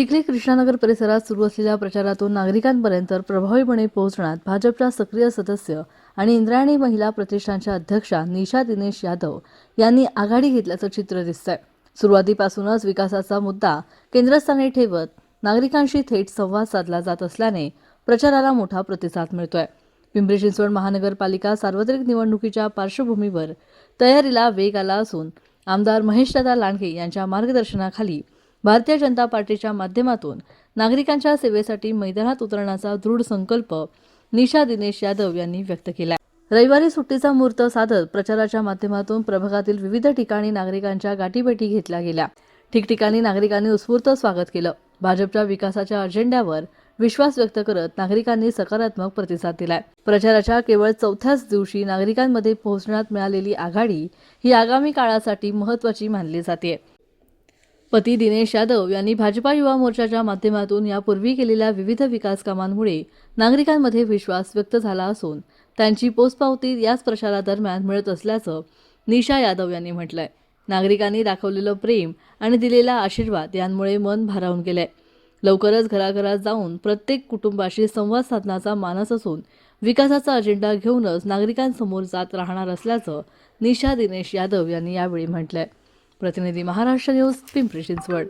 चिखली कृष्णानगर परिसरात सुरू असलेल्या प्रचारातून नागरिकांपर्यंत प्रभावीपणे पोहोचण्यात भाजपच्या सक्रिय सदस्य आणि इंद्रायणी महिला प्रतिष्ठानच्या अध्यक्षा निशा दिनेश यादव यांनी आघाडी घेतल्याचं चित्र दिसतंय. सुरुवातीपासूनच विकासाचा मुद्दा केंद्रस्थानी ठेवत नागरिकांशी थेट संवाद साधला जात असल्याने प्रचाराला मोठा प्रतिसाद मिळतोय. पिंपरी चिंचवड महानगरपालिका सार्वत्रिक निवडणुकीच्या पार्श्वभूमीवर तयारीला वेग आला असून आमदार महेशदादा लांडगे यांच्या मार्गदर्शनाखाली भारतीय जनता पार्टीच्या माध्यमातून नागरिकांच्या सेवेसाठी मैदानात उतरण्याचा दृढ संकल्प निशा दिनेश यादव यांनी व्यक्त केला रविवारी सुट्टीचा मुहूर्त साधत प्रचाराच्या माध्यमातून प्रभागातील विविध ठिकाणी नागरिकांच्या गाठीभेटी घेतल्या गेल्या. ठिकठिकाणी नागरिकांनी उत्स्फूर्त स्वागत केलं. भाजपच्या विकासाच्या अजेंड्यावर विश्वास व्यक्त करत नागरिकांनी सकारात्मक प्रतिसाद दिलाय. प्रचाराच्या केवळ चौथ्याच दिवशी नागरिकांमध्ये पोहोचण्यात मिळालेली आघाडी ही आगामी काळासाठी महत्वाची मानली जाते पती दिनेश यादव यांनी भाजपा युवा मोर्चाच्या माध्यमातून यापूर्वी केलेल्या विविध विकास कामांमुळे नागरिकांमध्ये विश्वास व्यक्त झाला असून त्यांची पोचपावती याच प्रचारादरम्यान मिळत असल्याचं निशा यादव यांनी म्हटलंय. नागरिकांनी दाखवलेलं प्रेम आणि दिलेला आशीर्वाद यांमुळे मन भारावून गेलंय. लवकरच घराघरात जाऊन प्रत्येक कुटुंबाशी संवाद साधण्याचा मानस असून विकासाचा अजेंडा घेऊनच नागरिकांसमोर जात राहणार असल्याचं निशा दिनेश यादव यांनी यावेळी म्हटलंय. प्रतिनिधी महाराष्ट्र न्यूज पिंपरी चिंचवड.